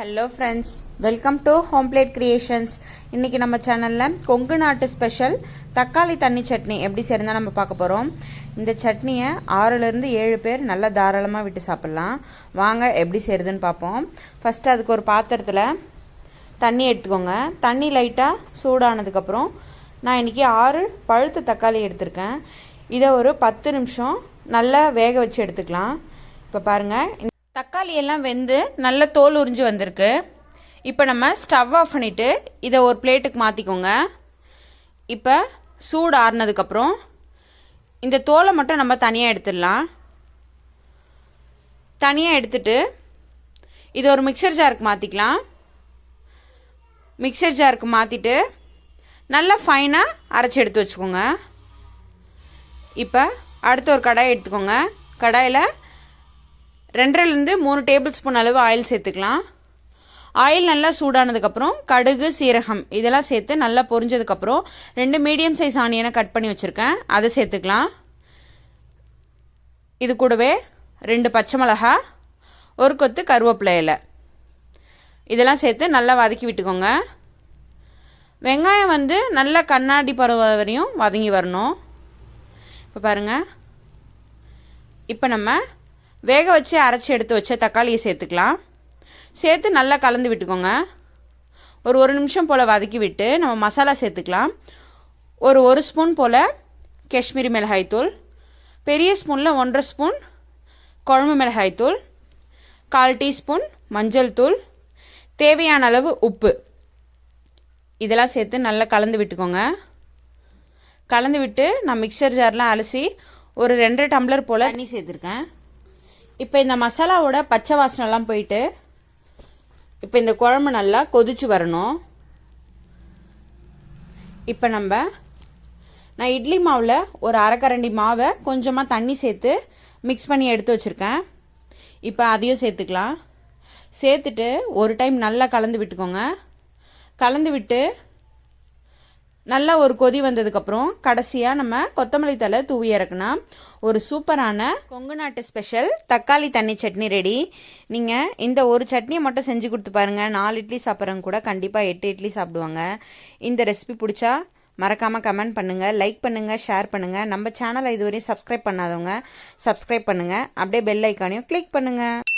Hello friends welcome to home plate creations இன்றைக்கி நம்ம சேனலில் கொங்கு நாட்டு ஸ்பெஷல் தக்காளி தண்ணி சட்னி எப்படி சேர்ந்தால் நம்ம பார்க்க போகிறோம் இந்த சட்னியை ஆறுலேருந்து ஏழு பேர் நல்லா தாராளமாக விட்டு சாப்பிட்லாம். வாங்க எப்படி செய்கிறதுன்னு பார்ப்போம். ஃபஸ்ட்டு அதுக்கு ஒரு பாத்திரத்தில் தண்ணி எடுத்துக்கோங்க. தண்ணி லைட்டாக சூடானதுக்கப்புறம் நான் இன்றைக்கி ஆறு பழுத்த தக்காளி எடுத்திருக்கேன். இதை ஒரு பத்து நிமிஷம் நல்லா வேக வச்சு எடுத்துக்கலாம். இப்போ பாருங்கள் தக்காளி எல்லாம் வெந்து நல்ல தோல் உறிஞ்சு வந்திருக்கு. இப்போ நம்ம ஸ்டவ் ஆஃப் பண்ணிவிட்டு இதை ஒரு பிளேட்டுக்கு மாற்றிக்கோங்க இப்போ சூடு ஆறுனதுக்கப்புறம் இந்த தோலை மட்டும் நம்ம தனியாக எடுத்துடலாம். தனியாக எடுத்துட்டு இதை ஒரு மிக்சர் ஜாருக்கு மாற்றிக்கலாம் மிக்சர் ஜாருக்கு மாற்றிட்டு நல்லா ஃபைனாக அரைச்சி எடுத்து வச்சுக்கோங்க. இப்போ அடுத்து ஒரு கடாய் எடுத்துக்கோங்க. கடாயில் ரெண்டரைலேருந்து மூணு டேபிள் ஸ்பூன் அளவு ஆயில் சேர்த்துக்கலாம். ஆயில் நல்லா சூடானதுக்கப்புறம் கடுகு சீரகம் இதெல்லாம் சேர்த்து நல்லா பொரிஞ்சதுக்கப்புறம் ரெண்டு மீடியம் சைஸ் ஆனியனை கட் பண்ணி வச்சுருக்கேன். அதை சேர்த்துக்கலாம். இது கூடவே ரெண்டு பச்சை மிளகா ஒரு கொத்து கருவேப்பிலை இலை. இதெல்லாம் சேர்த்து நல்லா வதக்கி விட்டுக்கோங்க. வெங்காயம் வந்து நல்லா கண்ணாடி பருவ வரையும் வதங்கி வரணும். இப்போ பாருங்கள் இப்போ நம்ம வேக வச்சு அரைச்சி எடுத்து வச்ச தக்காளியை சேர்த்துக்கலாம். சேர்த்து நல்லா கலந்து விட்டுக்கோங்க. ஒரு ஒரு நிமிஷம் போல் வதக்கி விட்டு நம்ம மசாலா சேர்த்துக்கலாம். ஒரு ஒரு ஸ்பூன் போல் காஷ்மீரி மிளகாய்த்தூள் பெரிய ஸ்பூனில் ஒன்றரை ஸ்பூன் குழம்பு மிளகாய்த்தூள் கால் டீஸ்பூன் மஞ்சள் தூள் தேவையான அளவு உப்பு. இதெல்லாம் சேர்த்து நல்லா கலந்து விட்டுக்கோங்க. கலந்து விட்டு நான் மிக்சர் ஜார்லாம் அலசி ஒரு ரெண்டரை டம்ளர் போல் தண்ணி சேர்த்துருக்கேன். இப்போ இந்த மசாலாவோட பச்சை வாசனைலாம் போயிட்டு இப்போ இந்த குழம்பு நல்லா கொதிச்சு வரணும். இப்போ நம்ம நான் இட்லி மாவில் ஒரு அரைக்கரண்டி மாவை கொஞ்சமாக தண்ணி சேர்த்து மிக்ஸ் பண்ணி எடுத்து வச்சுருக்கேன். இப்போ அதையும் சேர்த்துக்கலாம். சேர்த்துட்டு ஒரு டைம் நல்லா கலந்து விட்டுக்கோங்க. கலந்து விட்டு நல்லா ஒரு கொதி வந்ததுக்கப்புறம் கடைசியாக நம்ம கொத்தமல்லி தலை தூவி இறக்குனா ஒரு சூப்பரான கொங்கு நாட்டு ஸ்பெஷல் தக்காளி தண்ணி சட்னி ரெடி நீங்கள் இந்த ஒரு சட்னியை மட்டும் செஞ்சு கொடுத்து பாருங்கள் நாலு இட்லி சாப்பிட்றவங்க கூட கண்டிப்பாக எட்டு இட்லி சாப்பிடுவாங்க. இந்த ரெசிபி பிடிச்சா மறக்காமல் கமெண்ட் பண்ணுங்கள் லைக் பண்ணுங்கள் ஷேர் பண்ணுங்கள் நம்ம சேனலை இதுவரையும் சப்ஸ்கிரைப் பண்ணாதவங்க சப்ஸ்கிரைப் பண்ணுங்கள் அப்படியே பெல் ஐக்கானையும் கிளிக் பண்ணுங்கள்